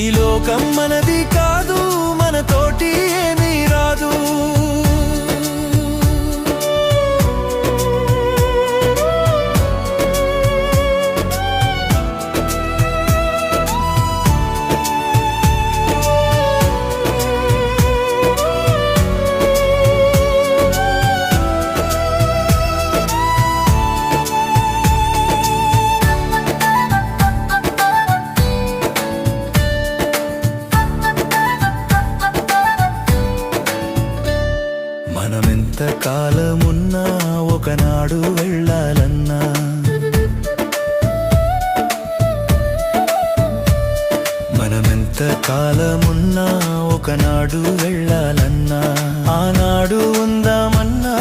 ఈ లోకం మనది కాదు. మనమెంత కాలమున్నా ఒకనాడు వెళ్ళాలన్నా. మనమెంత కాలమున్నా ఒకనాడు వెళ్ళాలన్నా. ఆనాడు ఉందామన్నా